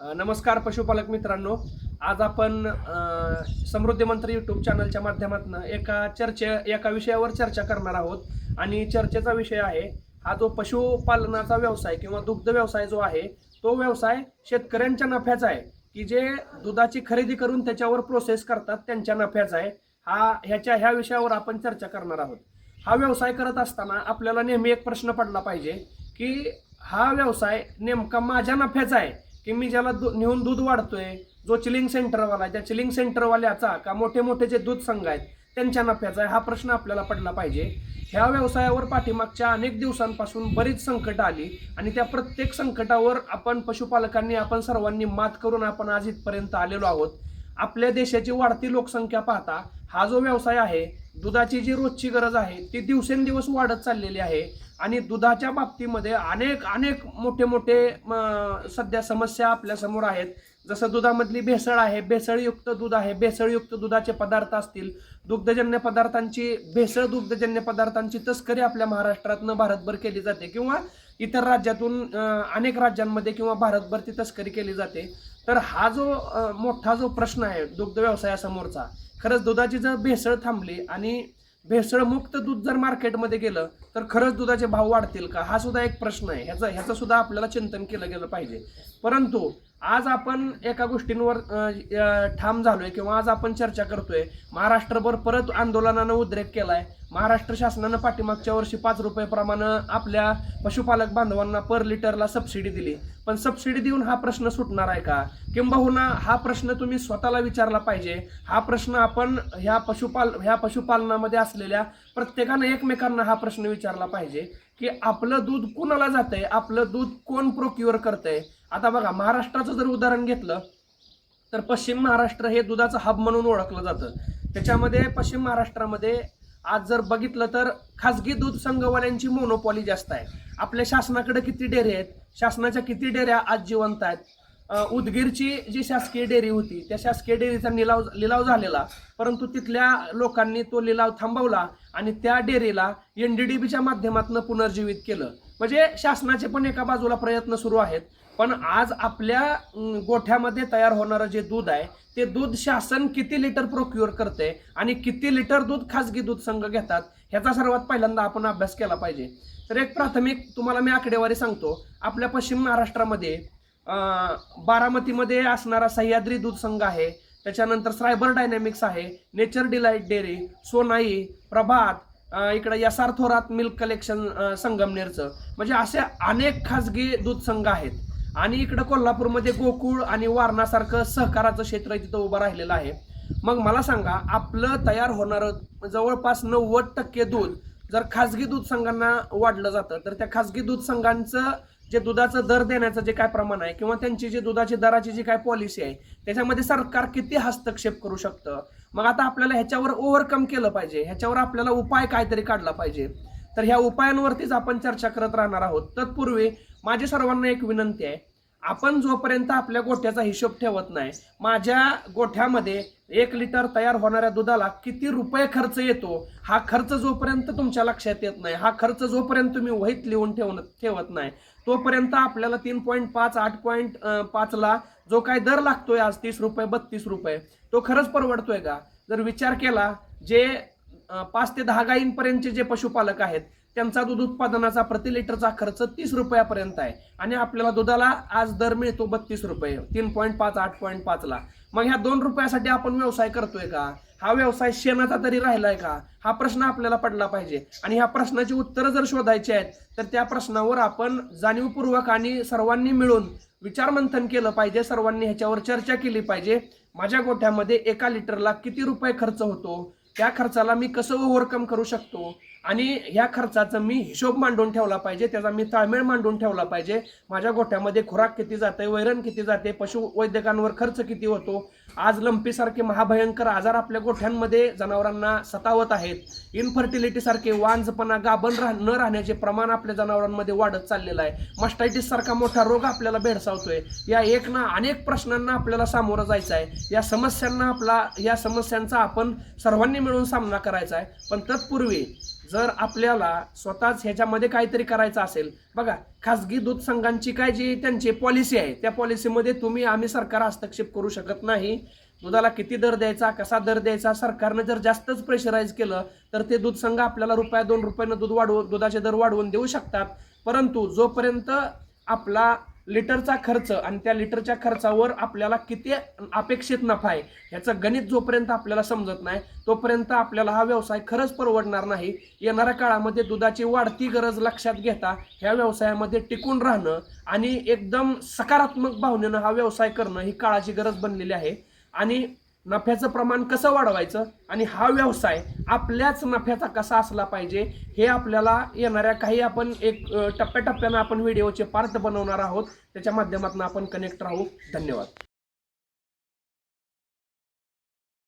नमस्कार पशुपालक मित्रांनो. आज आपण समृद्धी मंत्री युट्यूब चॅनलच्या माध्यमातून एका चर्चे एका विषयावर चर्चा करणार आहोत. आणि चर्चेचा विषय आहे हा जो पशुपालनाचा व्यवसाय किंवा दुग्ध व्यवसाय जो आहे तो व्यवसाय शेतकऱ्यांच्या नफ्याचा आहे. की जे दुधाची खरेदी करून त्याच्यावर प्रोसेस करतात त्यांच्या नफ्याचा आहे. हा ह्याच्या ह्या विषयावर आपण चर्चा करणार आहोत. हा व्यवसाय करत असताना आपल्याला नेहमी एक प्रश्न पडला पाहिजे की हा व्यवसाय नेमका माझ्या नफ्याचा आहे की मी ज्याला दु नेऊन दूध वाढतोय जो चिलिंग सेंटरवाला आहे त्या चिलिंग सेंटरवाल्याचा का मोठे मोठे जे दूध संघ आहेत त्यांच्या नफ्याचा आहे हा प्रश्न आपल्याला पडला पाहिजे. ह्या व्यवसायावर पाठीमागच्या अनेक दिवसांपासून बरीच संकट आली आणि त्या प्रत्येक संकटावर आपण पशुपालकांनी आपण सर्वांनी मात करून आपण आज इथपर्यंत आलेलो आहोत. आपल्या देशाची वाढती लोकसंख्या पाहता हा जो व्यवसाय आहे दुधाची जी रोजची गरज आहे ती दिवसेंदिवस वाढत चाललेली आहे आणि दुधाच्या बाबतीमध्ये अनेक अनेक मोठे मोठे सध्या समस्या आपल्यासमोर आहेत. जसं दुधामधली भेसळ आहे भेसळयुक्त दूध आहे भेसळयुक्त दुधाचे पदार्थ असतील दुग्धजन्य पदार्थांची भेसळ दुग्धजन्य पदार्थांची तस्करी आपल्या महाराष्ट्रातनं भारतभर केली जाते किंवा इतर राज्यातून अनेक राज्यांमध्ये किंवा भारतभर ती तस्करी केली जाते. तर हा जो मोठा जो प्रश्न आहे दुग्ध व्यवसायासमोरचा खरंच दुधाची जर भेसळ थांबली आणि भेसळमुक्त दूध जर मार्केटमध्ये गेलं तर खरंच दुधाचे भाव वाढतील का? हा सुद्धा एक प्रश्न आहे. ह्याचं ह्याचं सुद्धा आपल्याला चिंतन केलं गेलं पाहिजे. परंतु आज आपण एका गोष्टींवर ठाम झालोय किंवा आज आपण चर्चा करतोय. महाराष्ट्रभर परत आंदोलनानं उद्रेक केलाय. महाराष्ट्र शासनानं पाठीमागच्या वर्षी पाच रुपये प्रमाणे आपल्या पशुपालक बांधवांना पर लिटरला सबसिडी दिली. पण सबसिडी देऊन हा प्रश्न सुटणार आहे का? किंबहुना हा प्रश्न तुम्ही स्वतःला विचारला पाहिजे. हा प्रश्न आपण ह्या पशुपाल ह्या पशुपालनामध्ये असलेल्या प्रत्येकानं एकमेकांना हा प्रश्न विचारला पाहिजे. की आपलं दूध कुणाला जातंय? आपलं दूध कोण प्रोक्युअर करतंय? आता बघा महाराष्ट्राचं जर उदाहरण घेतलं तर पश्चिम महाराष्ट्र हे दुधाचं हब म्हणून ओळखलं जातं. त्याच्यामध्ये पश्चिम महाराष्ट्रामध्ये आज जर बघितलं तर खासगी दूध संघवाल्यांची मोनोपॉली जास्त आहे. आपल्या शासनाकडे किती डेअरी आहेत? शासनाच्या किती डेअऱ्या आज जिवंत आहेत? उदगीरची जी शासकीय डेअरी होती त्या शासकीय डेअरीचा लिलाव लिलाव झालेला. परंतु तिथल्या लोकांनी तो लिलाव थांबवला आणि त्या डेअरीला एन डी डी बीच्या माध्यमातून पुनर्जीवित केलं. म्हणजे शासनाचे पण एका बाजूला प्रयत्न सुरू आहेत. पण आज आपल्या गोठ्यामध्ये तयार होणारं जे दूध आहे ते दूध शासन किती लिटर प्रोक्युअर करते आणि किती लिटर दूध खाजगी दूध संघ घेतात ह्याचा सर्वात पहिल्यांदा आपण अभ्यास केला पाहिजे. तर एक प्राथमिक तुम्हाला मी आकडेवारी सांगतो. आपल्या पश्चिम महाराष्ट्रामध्ये बारामतीमध्ये असणारा सह्याद्री दूध संघ आहे. त्याच्यानंतर सायबर डायनॅमिक्स आहे Nature Delight dairy Sonai Prabhat इकडं यसार थोरात मिल्क कलेक्शन संगमनेरचं. म्हणजे असे अनेक खाजगी दूध संघ आहेत. आणि इकडं कोल्हापूरमध्ये गोकुळ आणि वारणासारखं सहकाराचं क्षेत्र तिथं उभं राहिलेलं आहे. मग मला सांगा आपलं तयार होणारं जवळपास नव्वद टक्के दूध जर खाजगी दूध संघांना वाढलं जातं तर त्या खाजगी दूध संघांचं जे दुधाचं दर देण्याचं जे काय प्रमाण आहे किंवा त्यांची जी दुधाची दराची जी काय पॉलिसी आहे त्याच्यामध्ये सरकार किती हस्तक्षेप करू शकतं? मग आता आपल्याला ह्याच्यावर ओव्हरकम केलं पाहिजे ह्याच्यावर आपल्याला उपाय काहीतरी काढला पाहिजे. तर ह्या उपायांवरतीच आपण चर्चा करत राहणार आहोत. तत्पूर्वी माझी सर्वांना एक विनंती आहे. आपण जोपर्यंत आपल्या गोठ्याचा हिशोब ठेवत नाही माझ्या गोठ्यामध्ये एक लिटर तयार होणाऱ्या दुधाला किती रुपये खर्च येतो हा खर्च जोपर्यंत तुमच्या लक्षात येत नाही हा खर्च जोपर्यंत तुम्ही वहीत लिहून ठेवून ठेवत नाही तोपर्यंत आपल्याला तीन पॉईंट पाच आठ पॉईंट पाचला जो काय दर लागतोय आज तीस रुपये बत्तीस रुपये तो खरंच परवडतोय का? जर विचार केला जे पाच ते दहा गायींपर्यंतचे जे पशुपालक आहेत त्यांचा दूध उत्पादनाचा प्रति लिटरचा खर्च तीस रुपयापर्यंत आहे. आणि आपल्याला दुधाला आज दर मिळतो बत्तीस रुपये तीन पॉईंट पाच आठ पॉईंट पाचला मग ह्या दोन रुपयासाठी आपण व्यवसाय करतोय का? हा व्यवसाय शेणाचा तरी राहिलाय का? हा प्रश्न आपल्याला पडला पाहिजे. आणि ह्या प्रश्नाची उत्तरं जर शोधायची आहेत तर त्या प्रश्नावर आपण जाणीवपूर्वक आणि सर्वांनी मिळून विचारमंथन केलं पाहिजे. सर्वांनी ह्याच्यावर चर्चा केली पाहिजे. माझ्या गोठ्यामध्ये एका लिटरला किती रुपये खर्च होतो? त्या खर्चाला मी कसं ओव्हरकम करू शकतो? आणि ह्या खर्चाचा मी हिशोब मांडून ठेवला पाहिजे त्याचा मी ताळमेळ मांडून ठेवला पाहिजे. माझ्या गोठ्यामध्ये खुराक किती जाते वैरण किती जाते पशुवैद्यकांवर खर्च किती होतो? आज लंपीसारखे महाभयंकर आजार आपल्या गोठ्यांमध्ये जनावरांना सतावत आहेत. इन्फर्टिलिटीसारखे वांजपणा गाभण राह न राहण्याचे प्रमाण आपल्या जनावरांमध्ये वाढत चाललेलं आहे. मस्टायटिस सारखा मोठा रोग आपल्याला भेडसावतोय. या एक ना अनेक प्रश्नांना आपल्याला सामोरं जायचं आहे. या समस्यांना आपला या समस्यांचा आपण सर्वांनी मिळून सामना करायचा आहे. पण तत्पूर्वी जर आपल्याला स्वतःच ह्याच्यामध्ये काहीतरी करायचं असेल बघा खासगी दूध संघांची काय जी त्यांची पॉलिसी आहे त्या पॉलिसीमध्ये तुम्ही आम्ही सरकार हस्तक्षेप करू शकत नाही. दुधाला किती दर द्यायचा कसा दर द्यायचा सरकारनं जर जास्तच प्रेशराईज केलं तर ते दूध संघ आपल्याला रुपया दोन रुपयानं दूध वाढवून दुधाचे दर वाढवून देऊ शकतात. परंतु जोपर्यंत आपला लिटरचा खर्च आणि त्या लिटरच्या खर्चावर आपल्याला किती अपेक्षित नफा आहे ह्याचं गणित जोपर्यंत आपल्याला समजत नाही तोपर्यंत आपल्याला हा व्यवसाय खरंच परवडणार नाही. येणाऱ्या काळामध्ये दुधाची वाढती गरज लक्षात घेता ह्या व्यवसायामध्ये टिकून राहणं आणि एकदम सकारात्मक भावनेनं हा व्यवसाय करणं ही काळाची गरज बनलेली आहे. आणि नफ्याचं प्रमाण कसं वाढवायचं आणि हा व्यवसाय आपल्याच नफ्याचा कसा असला पाहिजे हे आपल्याला येणाऱ्या काही आपण एक टप्प्याटप्प्यानं आपण व्हिडिओचे पार्ट बनवणार आहोत. त्याच्या माध्यमातून आपण कनेक्ट राहू. धन्यवाद.